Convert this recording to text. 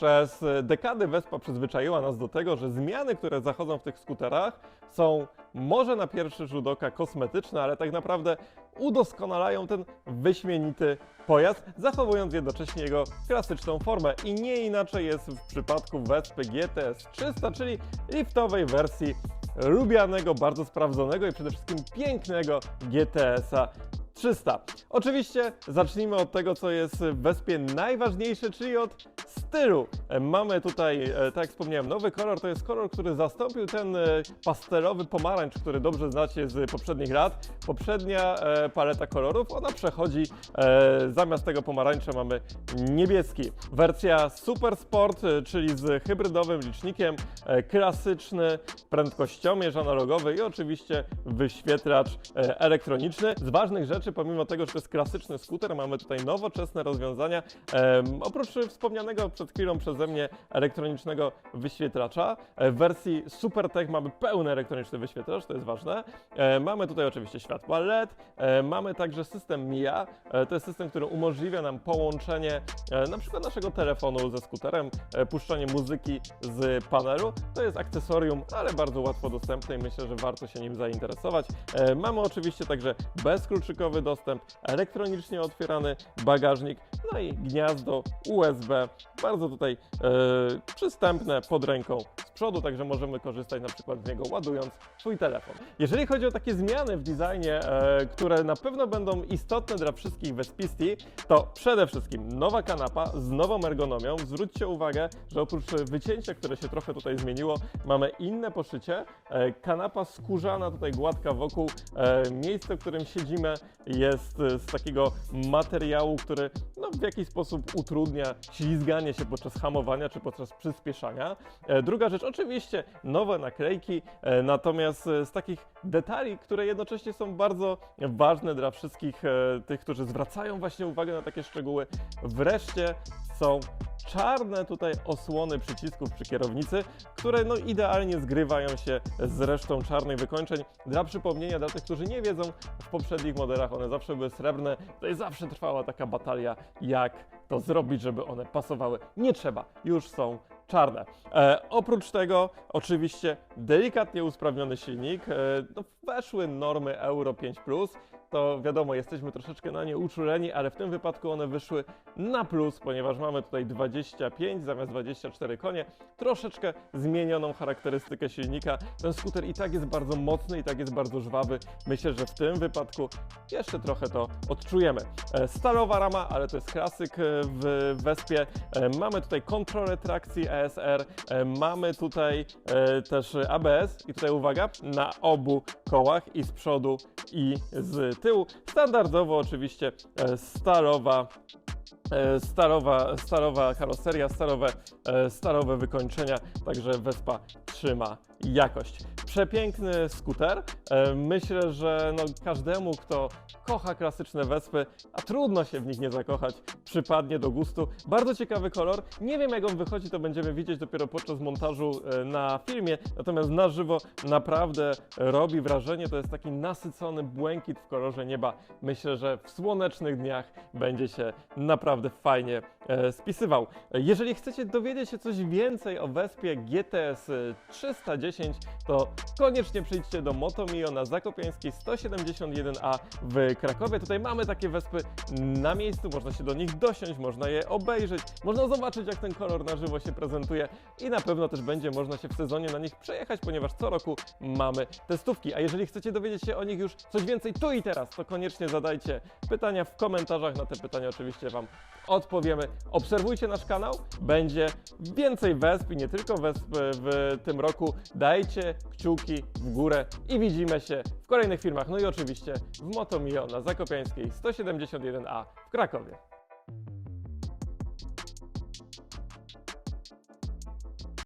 Przez dekady Vespa przyzwyczaiła nas do tego, że zmiany, które zachodzą w tych skuterach, są może na pierwszy rzut oka kosmetyczne, ale tak naprawdę udoskonalają ten wyśmienity pojazd, zachowując jednocześnie jego klasyczną formę. I nie inaczej jest w przypadku Vespy GTS 300, czyli liftowej wersji lubianego, bardzo sprawdzonego i przede wszystkim pięknego GTS-a 300. Oczywiście zacznijmy od tego, co jest w Wespie najważniejsze, czyli od stylu. E, Mamy tutaj, e, tak jak wspomniałem, nowy kolor. To jest kolor, który zastąpił ten e, pastelowy pomarańcz, który dobrze znacie z poprzednich lat. Poprzednia paleta kolorów, ona przechodzi, zamiast tego pomarańcza mamy niebieski. Wersja Super Sport, czyli z hybrydowym licznikiem, klasyczny prędkościomierz analogowy i oczywiście wyświetlacz elektroniczny. Z ważnych rzeczy, pomimo tego, że to jest klasyczny skuter, mamy tutaj nowoczesne rozwiązania. Oprócz wspomnianego przed chwilą przeze mnie elektronicznego wyświetlacza, e, w wersji SuperTech mamy pełny elektroniczny wyświetlacz, to jest ważne. E, mamy tutaj oczywiście światła LED, e, mamy także system MIA, e, to jest system, który umożliwia nam połączenie e, na przykład naszego telefonu ze skuterem, e, puszczanie muzyki z panelu. To jest akcesorium, ale bardzo łatwo dostępne i myślę, że warto się nim zainteresować. E, Mamy oczywiście także bezkluczykowy dostęp, elektronicznie otwierany bagażnik, no i gniazdo USB, bardzo tutaj e, przystępne pod ręką z przodu, także możemy korzystać na przykład z niego ładując swój telefon. Jeżeli chodzi o takie zmiany w designie, e, które na pewno będą istotne dla wszystkich Vespisti, to przede wszystkim nowa kanapa z nową ergonomią. Zwróćcie uwagę, że oprócz wycięcia, które się trochę tutaj zmieniło, mamy inne poszycie. E, kanapa skórzana, tutaj gładka wokół. Miejsce, w którym siedzimy jest e, z takiego materiału, który no, w jakiś sposób utrudnia ślizganie się podczas hamowania czy podczas przyspieszania. E, druga rzecz, oczywiście nowe naklejki, e, natomiast e, z takich detali, które jednocześnie są bardzo ważne dla wszystkich tych, którzy zwracają właśnie uwagę na takie szczegóły. Wreszcie są czarne tutaj osłony przycisków przy kierownicy, które no idealnie zgrywają się z resztą czarnych wykończeń. Dla przypomnienia, dla tych, którzy nie wiedzą, w poprzednich modelach one zawsze były srebrne, tutaj zawsze trwała taka batalia, jak to zrobić, żeby one pasowały. Nie trzeba, już są czarne. E, oprócz tego, oczywiście, delikatnie usprawniony silnik. E, no, weszły normy Euro 5 to wiadomo, jesteśmy troszeczkę na nie uczuleni, ale w tym wypadku one wyszły na plus, ponieważ mamy tutaj 25 zamiast 24 konie, troszeczkę zmienioną charakterystykę silnika. Ten skuter i tak jest bardzo mocny, i tak jest bardzo żwawy. Myślę, że w tym wypadku jeszcze trochę to odczujemy. E, Stalowa rama, ale to jest klasyk e, w Wespie. Mamy tutaj kontrolę trakcji ESR, mamy tutaj też ABS i tutaj uwaga, na obu kołach i z przodu i z tyłu. Standardowo oczywiście e, stalowa Starowa, starowa karoseria, starowe, e, starowe wykończenia, także Vespa trzyma jakość. Przepiękny skuter. E, Myślę, że no, każdemu, kto kocha klasyczne Wespy, a trudno się w nich nie zakochać, przypadnie do gustu. Bardzo ciekawy kolor. Nie wiem, jak on wychodzi, to będziemy widzieć dopiero podczas montażu e, na filmie, natomiast na żywo naprawdę robi wrażenie. To jest taki nasycony błękit w kolorze nieba. Myślę, że w słonecznych dniach będzie się naprawdę fajnie. e, spisywał. Jeżeli chcecie dowiedzieć się coś więcej o Wespie GTS 310, to koniecznie przyjdźcie do Motomio na Zakopiańskiej 171A w Krakowie. Tutaj mamy takie Wespy na miejscu, można się do nich dosiąść, można je obejrzeć, można zobaczyć jak ten kolor na żywo się prezentuje i na pewno też będzie można się w sezonie na nich przejechać, ponieważ co roku mamy testówki. A jeżeli chcecie dowiedzieć się o nich już coś więcej tu i teraz, to koniecznie zadajcie pytania w komentarzach. Na te pytania oczywiście Wam odpowiemy. Obserwujcie nasz kanał, będzie więcej wesp i nie tylko wesp w tym roku. Dajcie kciuki w górę i widzimy się w kolejnych filmach. No i oczywiście w Motomio na Zakopiańskiej 171A w Krakowie.